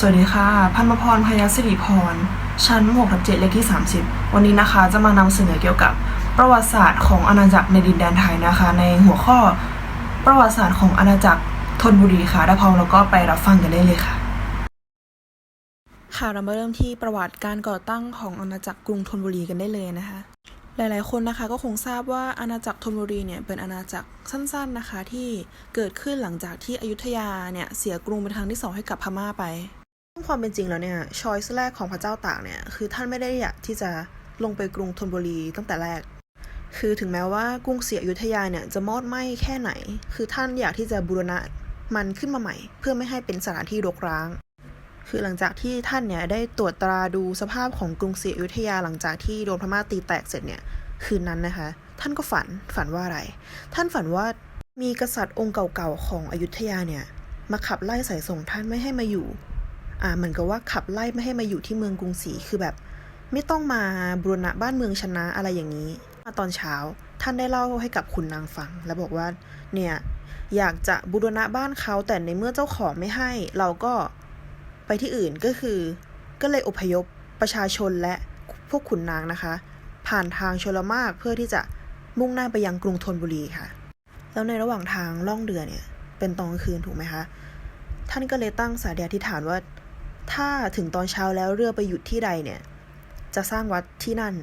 สวัสดีค่ะ พันมพรพยศิริพร ชั้น6ทับ7เลขที่ 30 วันนี้นะคะจะมานำเสนอเกี่ยวกับประวัติศาสตร์ของอาณาจักรในดินแดนไทยนะคะ ในหัวข้อประวัติศาสตร์ของอาณาจักรธนบุรีค่ะถ้าพร้อมแล้วก็ไปรับฟังกันได้เลยค่ะ ค่ะเรามาเริ่มที่ประวัติการก่อตั้งของอาณาจักรกรุงธนบุรีกันได้เลยนะคะหลาย ๆ คนนะคะก็คงทราบว่าอาณาจักรธนบุรีเนี่ยเป็นอาณาจักรสั้น ๆ นะคะ ที่เกิดขึ้นหลังจากที่อยุธยาเนี่ยเสียกรุงเป็นครั้งที่สองให้กับพม่าไป ความเป็นจริงแล้วเนี่ยชอยส์แรกของพระเจ้าตากเนี่ยคือท่านไม่ได้อยากที่จะลงไปกรุงธนบุรีตั้งแต่แรก คือถึงแม้ว่ากรุงศรีอยุธยาเนี่ยจะมอดไหม้แค่ไหน คือท่านอยากที่จะบูรณะมันขึ้นมาใหม่ เพื่อไม่ให้เป็นสถานที่รกร้าง คือหลังจากที่ท่านเนี่ยได้ตรวจตราดูสภาพของกรุงศรีอยุธยาหลังจากที่โดนพม่าตีแตกเสร็จเนี่ยคืนนั้นนะคะ ท่านก็ฝันฝันว่าอะไร ท่านฝันว่ามีกษัตริย์องค์เก่าๆของอยุธยาเนี่ยมาขับไล่สายส่งท่านไม่ให้มาอยู่ อ่าเหมือนกับว่าขับไล่ไม่ให้มาอยู่ที่เมืองกรุงศรีคือแบบ ไม่ต้องมาบูรณะบ้านเมืองชนะอะไรอย่างนี้มาตอนเช้าท่านได้เล่าให้กับขุนนางฟัง แล้วบอกว่าเนี่ยอยากจะบูรณะบ้านเขาแต่ในเมื่อเจ้าของไม่ให้ เราก็ไปที่อื่นก็คือ ก็เลยอพยพประชาชนและพวกขุนนางนะคะ ผ่านทางชลมากเพื่อที่จะมุ่งหน้าไปยังกรุงธนบุรีค่ะ แล้วในระหว่างทางล่องเรือเนี่ย เป็นตอนกลางคืนถูกไหมคะ ท่านก็เลยตั้งสาธยาธิษฐานว่า ถ้าถึงตอนเช้าแล้วเรือไปหยุดที่ใดเนี่ย จะสร้างวัดที่นั่น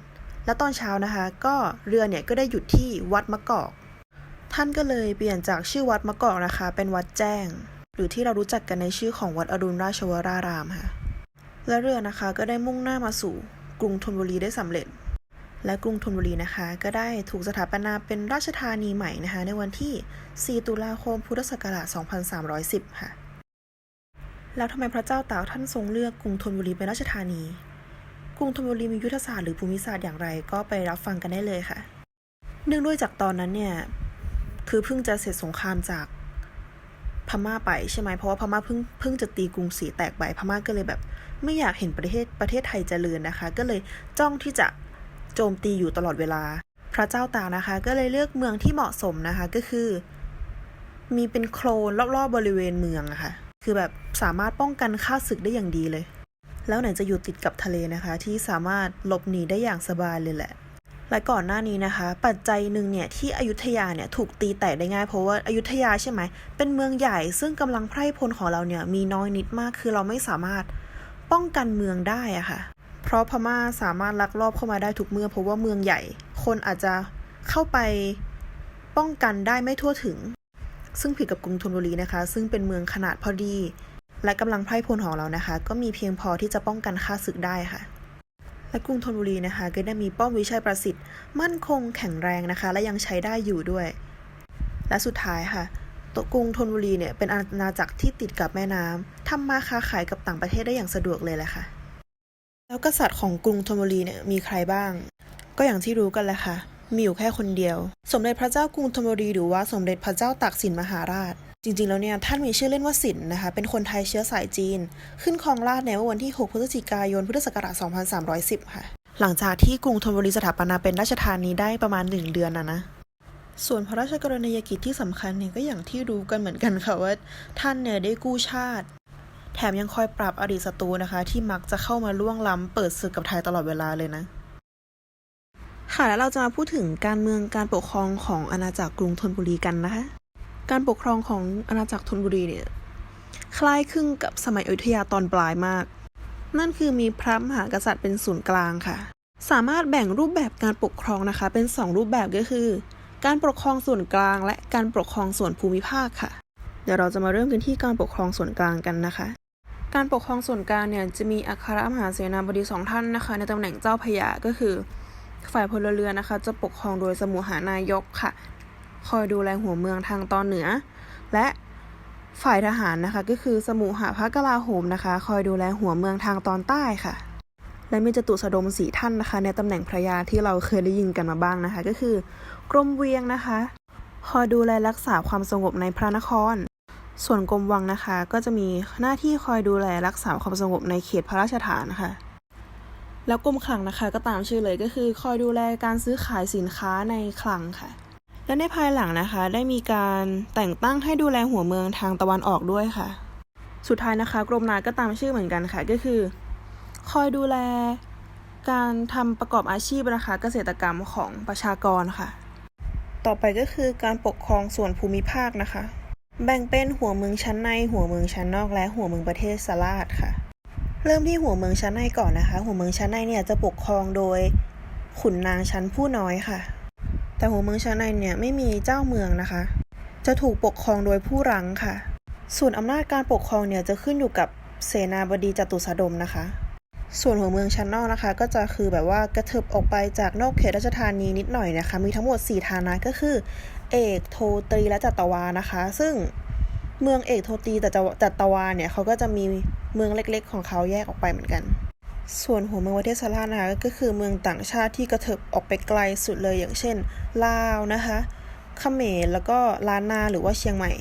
และตอนเช้านะคะ ก็เรือเนี่ยก็ได้หยุดที่วัดมะกอก ท่านก็เลยเปลี่ยนจากชื่อวัดมะกอกนะคะ เป็นวัดแจ้ง หรือที่เรารู้จักกันในชื่อของวัดอรุณราชวรารามค่ะ และเรือนะคะก็ได้มุ่งหน้ามาสู่กรุงธนบุรีได้สำเร็จ และกรุงธนบุรีนะคะ ก็ได้ถูกสถาปนาเป็นราชธานีใหม่นะคะ ในวันที่ 4 ตุลาคม พุทธศักราช 2310 ค่ะ แล้วทำไมพระเจ้าตากท่านทรงเลือกกรุงธนบุรีเป็นราชธานี กรุงธนบุรีมียุทธศาสตร์หรือภูมิศาสตร์อย่างไรก็ไปรับฟังกันได้เลยค่ะ เนื่องด้วยจากตอนนั้นเนี่ยคือเพิ่งจะเสร็จสงครามจากพม่าไปใช่ไหมเพราะว่าพม่าเพิ่งเพิ่งจะตีกรุงศรีแตกไปพม่าก็เลยแบบ ไม่อยากเห็นประเทศประเทศไทยเจริญนะคะ ก็เลยจ้องที่จะโจมตีอยู่ตลอดเวลา พระเจ้าตานะคะ ก็เลยเลือกเมืองที่เหมาะสมนะคะก็คือ มีเป็นโคลนรอบๆบริเวณเมืองอะค่ะ คือแบบสามารถป้องกันข้าศึกได้อย่างดีเลย แล้วไหนจะอยู่ติดกับทะเลนะคะ ที่สามารถหลบหนีได้อย่างสบายเลยแหละ และก่อนหน้านี้นะคะ ปัจจัยหนึ่งเนี่ยที่อยุธยาเนี่ยถูกตีแตกได้ง่ายเพราะว่าอยุธยาใช่ไหมเป็นเมืองใหญ่ซึ่งกำลังไพร่พลของเราเนี่ยมีน้อยนิดมากคือเราไม่สามารถป้องกันเมืองได้อะค่ะ เพราะพม่าสามารถลักลอบเข้ามาได้ทุกเมื่อเพราะว่าเมืองใหญ่ คนอาจจะเข้าไปป้องกันได้ไม่ทั่วถึง ซึ่งผิดกับกรุงธนบุรีนะคะ ซึ่งเป็นเมืองขนาดพอดี และกำลังไพร่พลของเรานะคะ ก็มีเพียงพอที่จะป้องกันค่าศึกได้ค่ะ และกรุงธนบุรีนะคะ ก็ได้มีป้อมวิชัยประสิทธิ์ มั่นคงแข็งแรงนะคะ และยังใช้ได้อยู่ด้วย และสุดท้ายค่ะตกรุงธนบุรีเนี่ยเป็นอาณาจักรที่ติดกับแม่น้ำทำมาค้าขายกับต่างประเทศได้อย่างสะดวกเลยแหละค่ะ แล้วกษัตริย์ของกรุงธนบุรีเนี่ยมีใครบ้าง ก็อย่างที่รู้กันแหละค่ะ มีอยู่แค่คนเดียว สมเด็จพระเจ้ากรุงธนบุรีหรือว่าสมเด็จพระเจ้าตากสินมหาราช จริงๆ แล้วเนี่ยท่านมีชื่อเล่นว่าสินนะคะ เป็นคนไทยเชื้อสายจีน ขึ้นครองราชในวันที่ 6 พฤศจิกายน พุทธศักราช 2310 ค่ะ หลังจากที่กรุงธนบุรีสถาปนาเป็นราชธานีได้ประมาณ 1 เดือนนะนะส่วนพระราชกรณียกิจที่สำคัญเนี่ยก็อย่างที่รู้กันเหมือนกันค่ะว่าท่านเนี่ยได้กู้ชาติ แถมยังคอยปราบอดีตศัตรูนะคะ ที่มักจะเข้ามาล่วงล้ำเปิดศึกกับไทยตลอดเวลาเลยนะ ค่ะแล้วเราจะมาพูดถึงการเมืองการปกครองของอาณาจักรกรุงธนบุรีกันนะคะ การปกครองของอาณาจักรธนบุรีเนี่ยคล้ายคลึงกับสมัยอยุธยาตอนปลายมาก นั่นคือมีพระมหากษัตริย์เป็นศูนย์กลางค่ะ สามารถแบ่งรูปแบบการปกครองนะคะ เป็น 2 รูปแบบก็คือ การปกครองส่วนกลาง และการปกครองส่วนภูมิภาคค่ะ เดี๋ยวเราจะมาเริ่มกันที่การปกครองส่วนกลางกันนะคะ การปกครองส่วนกลางเนี่ยจะมีอัครมหาเสนาบดีสองท่านนะคะ ในตำแหน่งเจ้าพยาก็คือ ฝ่ายพลเรือนนะคะ จะปกครองโดยสมุหานายกค่ะ คอยดูแลหัวเมืองทางตอนเหนือ และฝ่ายทหารนะคะ ก็คือสมุหพระกลาโหมนะคะ คอยดูแลหัวเมืองทางตอนใต้ค่ะ และมีจตุสดมสีท่านนะคะ ในตำแหน่งพระยาที่เราเคยได้ยินกันมาบ้างนะคะ ก็คือกรมเวียงนะคะ คอยดูแลรักษาความสงบในพระนคร ส่วนกรมวังนะคะ ก็จะมีหน้าที่คอยดูแลรักษาความสงบในเขตพระราชฐานค่ะ แล้วกรมคลังนะคะก็ตามชื่อเลยก็คือคอยดูแลการซื้อขายสินค้าในคลังค่ะ และในภายหลังนะคะได้มีการแต่งตั้งให้ดูแลหัวเมืองทางตะวันออกด้วยค่ะ สุดท้ายนะคะกรมนาก็ตามชื่อเหมือนกันค่ะก็คือ คอยดูแลการทำประกอบอาชีพนะคะเกษตรกรรมของประชากรค่ะ ต่อไปก็คือการปกครองส่วนภูมิภาคนะคะ แบ่งเป็นหัวเมืองชั้นในหัวเมืองชั้นนอกและหัวเมืองประเทศสลาดค่ะ เริ่มที่หัวเมืองชั้นในก่อนนะคะ หัวเมืองชั้นในเนี่ยจะปกครองโดยขุนนางชั้นผู้น้อยค่ะ แต่หัวเมืองชั้นในเนี่ยไม่มีเจ้าเมืองนะคะ จะถูกปกครองโดยผู้รังค่ะ ส่วนอำนาจการปกครองเนี่ยจะขึ้นอยู่กับเสนาบดีจตุสดมนะคะ ส่วนหัวเมืองชั้นนอกนะคะ ก็จะคือแบบว่ากระเถิบออกไปจากนอกเขตราชธานีนิดหน่อยนะคะ มีทั้งหมด 4 ฐานะก็คือ เอก โทตรีและจัตวานะคะ ซึ่ง เมืองเอกโทตีแต่จัตวาเนี่ยเขาก็จะมีเมืองเล็กๆ ของเขาแยกออกไปเหมือนกัน ส่วนหัวเมืองประเทศสลานะคะก็คือเมืองต่างชาติที่กระเถิบออกไปไกลสุดเลยอย่างเช่น ลาวนะคะเขมรแล้วก็ล้านนาหรือว่าเชียงใหม่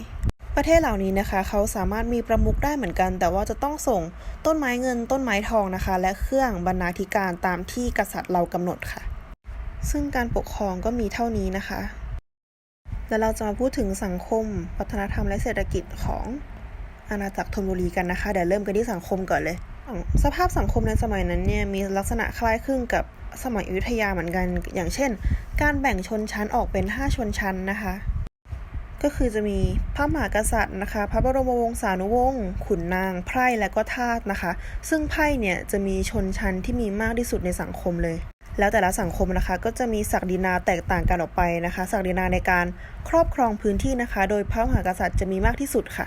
ประเทศเหล่านี้นะคะเขาสามารถมีประมุขได้เหมือนกัน แต่ว่าจะต้องส่งต้นไม้เงินต้นไม้ทองนะคะ และเครื่องบรรณาธิการตามที่กษัตริย์เรากำหนดค่ะ ซึ่งการปกครองก็มีเท่านี้นะคะ แล้วเราจะมาพูดถึงสังคม วัฒนธรรมและเศรษฐกิจของอาณาจักรธนบุรีกันนะคะ เดี๋ยวเริ่มกันที่สังคมก่อนเลย สภาพสังคมในสมัยนั้นเนี่ยมีลักษณะคล้ายคลึงกับสมัยอยุธยาเหมือนกัน อย่างเช่น การแบ่งชนชั้นออกเป็น 5 ชนชั้นนะคะ ก็คือจะมีพระมหากษัตริย์นะคะ พระบรมวงศานุวงศ์ขุนนาง ไพร่และก็ทาสนะคะ ซึ่งไพร่เนี่ยจะมีชนชั้นที่มีมากที่สุดในสังคมเลย แล้วแต่ละสังคมนะคะก็จะมีศักดินาแตกต่างกันออกไปนะคะ ศักดินาในการครอบครองพื้นที่นะคะ โดยพระมหากษัตริย์จะมีมากที่สุดค่ะ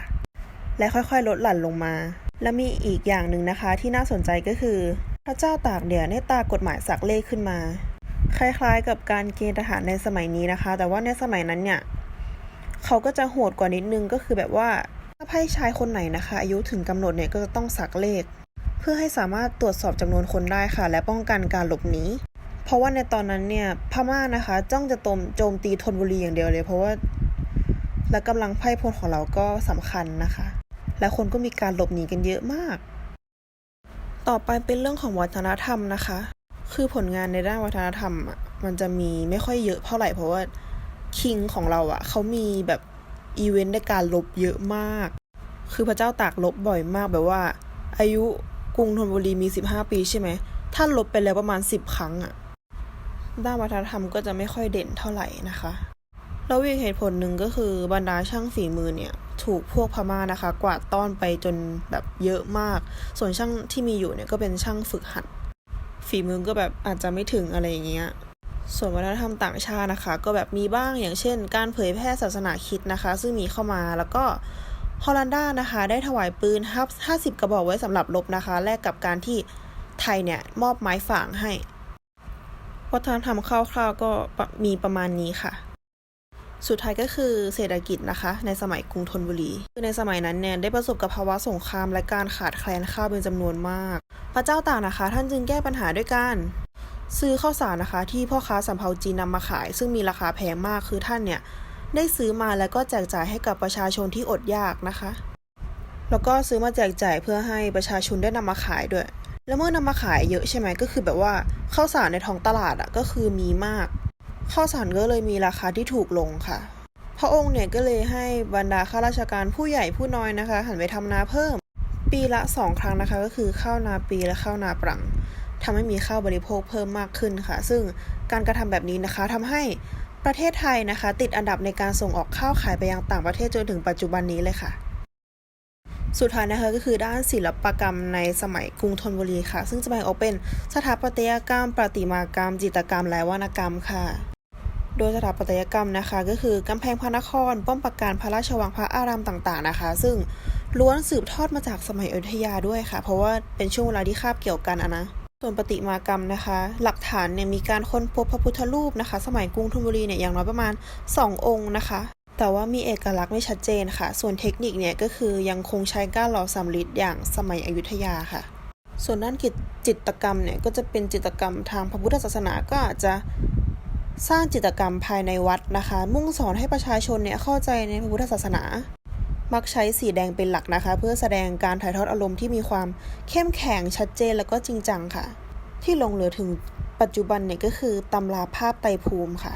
และค่อยๆ ลดหลั่นลงมา และมีอีกอย่างหนึ่งนะคะ ที่น่าสนใจก็คือ พระเจ้าตากเนี่ยได้ตากฎหมายสักเลขขึ้นมา คล้ายๆ กับการเกณฑ์ทหารในสมัยนี้นะคะ แต่ว่าในสมัยนั้นเนี่ยเขาก็จะโหดกว่านิดนึงก็คือแบบว่าถ้าไพ่ชายคนไหนนะคะ อายุถึงกำหนดเนี่ยก็จะต้องสักเลข เพื่อให้สามารถตรวจสอบจำนวนคนได้ค่ะ และป้องกันการหลบหนี เพราะว่าในตอนนั้นเนี่ยพม่านะคะ จ้องจะโจมโจมตีธนบุรีอย่างเดียวเลย เพราะว่าและกำลังไพ่พลของเราก็สำคัญนะคะ และคนก็มีการหลบหนีกันเยอะมาก ต่อไปเป็นเรื่องของวัฒนธรรมนะคะ คือผลงานในด้านวัฒนธรรมอะมันจะมีไม่ค่อยเยอะเท่าไหร่เพราะว่าคิงของเราอะเขามีแบบอีเวนต์ในการลบเยอะมาก คือพระเจ้าตากลบบ่อยมากแบบว่า อายุกรุงธนบุรีมี 15 ปีใช่ไหมท่านลบไปแล้วประมาณ 10 ครั้งอะ ด้านวัฒนธรรมก็จะไม่ค่อยเด่นเท่าไหร่นะคะแล้วอีกเหตุผลหนึ่งก็คือบรรดาช่างฝีมือเนี่ยถูกพวกพม่านะคะ กวาดต้อนไปจนแบบเยอะมาก ส่วนช่างที่มีอยู่เนี่ยก็เป็นช่างฝึกหัด ฝีมือก็แบบอาจจะไม่ถึงอะไรอย่างเงี้ยส่วนวัฒนธรรมต่างชาตินะคะ ก็แบบมีบ้างอย่างเช่น การเผยแพร่ศาสนาคิดนะคะ ซึ่งมีเข้ามาแล้วก็ฮอลันดานะคะ ได้ถวายปืน50กระบอกไว้สำหรับรบนะคะ แลกกับการที่ไทยเนี่ยมอบไม้ฝางให้ วัฒนธรรมคร่าวๆก็มีประมาณนี้ค่ะ สุดท้ายก็คือเศรษฐกิจนะคะ ในสมัยกรุงธนบุรีคือในสมัยนั้นเนี่ยได้ประสบกับภาวะสงครามและการขาดแคลนข้าวเป็นจำนวนมาก พระเจ้าตากนะคะ ท่านจึงแก้ปัญหาด้วยการซื้อข้าวสารนะคะที่พ่อค้าสำเภาจีนนำมาขาย ซึ่งมีราคาแพงมากคือท่านเนี่ยได้ซื้อมาแล้วก็แจกจ่ายให้กับประชาชนที่อดยากนะคะ แล้วก็ซื้อมาแจกจ่ายเพื่อให้ประชาชนได้นำมาขายด้วย แล้วเมื่อนำมาขายเยอะใช่ไหมก็คือแบบว่าข้าวสารในท้องตลาดอะก็คือมีมากข้าวสารก็เลยมีราคาที่ถูกลงค่ะ พระองค์เนี่ยก็เลยให้บรรดาข้าราชการผู้ใหญ่ผู้น้อยนะคะ หันไปทำนาเพิ่ม ปีละสองครั้งนะคะ ก็คือข้าวนาปีและข้าวนาปรังทำให้มีข้าวบริโภคเพิ่มมากขึ้นค่ะ ซึ่งการกระทำแบบนี้นะคะทำให้ประเทศไทยนะคะ ติดอันดับในการส่งออกข้าวขายไปยังต่างประเทศจนถึงปัจจุบันนี้เลยค่ะ สุดท้ายนะคะก็คือด้านศิลปกรรมในสมัยกรุงธนบุรีค่ะ ซึ่งจะแบ่งออกเป็นสถาปัตยกรรม ประติมากรรม จิตรกรรม และวรรณกรรมค่ะ โดยสถาปัตยกรรมนะคะ ก็คือกำแพงพระนคร ป้อมปราการพระราชวังพระอารามต่างๆนะคะ ซึ่งล้วนสืบทอดมาจากสมัยอยุธยาด้วยค่ะ เพราะว่าเป็นช่วงเวลาที่คาบเกี่ยวกันอะนะส่วนประติมากรรมนะคะ หลักฐานเนี่ยมีการค้นพบพระพุทธรูปนะคะ สมัยกรุงธนบุรีเนี่ยอย่างน้อยประมาณ 2 องค์นะคะ แต่ว่ามีเอกลักษณ์ไม่ชัดเจนค่ะ ส่วนเทคนิคเนี่ยก็คือยังคงใช้ก้านหล่อสำริดอย่างสมัยอยุธยาค่ะ ส่วนด้านกิจจิตกรรมเนี่ยก็จะเป็นจิตกรรมทางพระพุทธศาสนาก็อาจจะสร้างจิตกรรมภายในวัดนะคะ มุ่งสอนให้ประชาชนเนี่ยเข้าใจในพระพุทธศาสนา มักใช้สีแดงเป็นหลักนะคะ เพื่อแสดงการถ่ายทอดอารมณ์ที่มีความเข้มแข็งชัดเจนแล้วก็จริงจังค่ะ ที่ลงเหลือถึงปัจจุบันเนี่ยก็คือตำราภาพไตภูมิค่ะ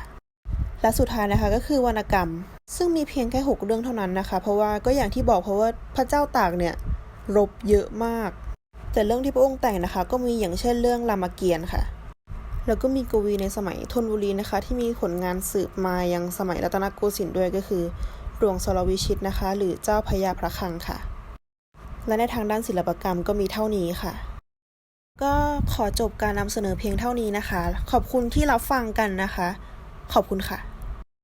และสุดท้ายนะคะก็คือวรรณกรรม ซึ่งมีเพียงแค่ 6 เรื่องเท่านั้นนะคะ เพราะว่าก็อย่างที่บอกเพราะว่าพระเจ้าตากเนี่ยรบเยอะมาก แต่เรื่องที่พระองค์แต่งนะคะ ก็มีอย่างเช่นเรื่องรามเกียรติ์ค่ะ แล้วก็มีกวีในสมัยธนบุรีนะคะ ที่มีผลงานสืบมายังสมัยรัตนโกสินทร์ด้วยก็คือหลวงสรวิชิตนะคะ หรือเจ้าพระยาพระคลังค่ะ และในทางด้านศิลปกรรมก็มีเท่านี้ค่ะ ก็ขอจบการนำเสนอเพียงเท่านี้นะคะ ขอบคุณที่รับฟังกันนะคะ ขอบคุณค่ะ